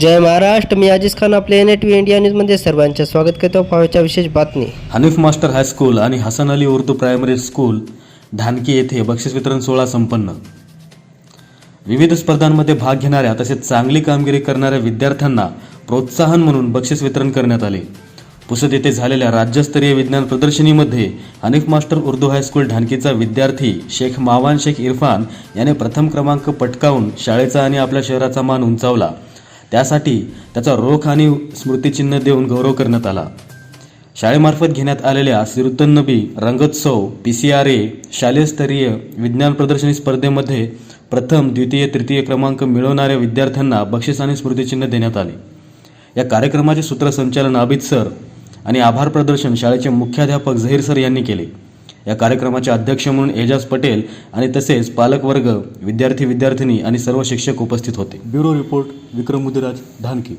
जय महाराष्ट्र मी अजिज खान आपल्या N T India न्यूजमध्ये सर्वांचे स्वागत करतो. पाहायच्या विशेष बातमी. हनीफ मास्टर हायस्कूल आणि हसन अली उर्दू प्रायमरी स्कूल ढानकी येथे बक्षीस वितरण सोहळा संपन्न. विविध स्पर्धांमध्ये भाग घेणाऱ्या तसेच चांगली कामगिरी करणाऱ्या विद्यार्थ्यांना प्रोत्साहन म्हणून बक्षीस वितरण करण्यात आले. पुसद येथे झालेल्या राज्यस्तरीय विज्ञान प्रदर्शनीमध्ये Hanif master Urdu high school ढानकीचा विद्यार्थी शेख मावान शेख इरफान याने प्रथम क्रमांक पटकावून शाळेचा आणि आपल्या शहराचा मान उंचावला. त्यासाठी त्याचा रोख आणि स्मृतिचिन्ह देऊन गौरव करण्यात आला. शाळेमार्फत घेण्यात आलेल्या सिरुतन्नबी रंगोत्सव पी सी आर ए शालेयस्तरीय विज्ञान प्रदर्शनी स्पर्धेमध्ये प्रथम द्वितीय तृतीय क्रमांक मिळवणाऱ्या विद्यार्थ्यांना बक्षीस आणि स्मृतिचिन्ह देण्यात आले. या कार्यक्रमाचे सूत्रसंचालन आबिद सर आणि आभार प्रदर्शन शाळेचे मुख्याध्यापक झहीर सर यांनी केले. या कार्यक्रमाचे अध्यक्ष म्हणून एजाज पटेल आणि तसेच पालकवर्ग विद्यार्थी विद्यार्थिनी आणि सर्व शिक्षक उपस्थित होते. Bureau report Vikram Mudiraj Dhanki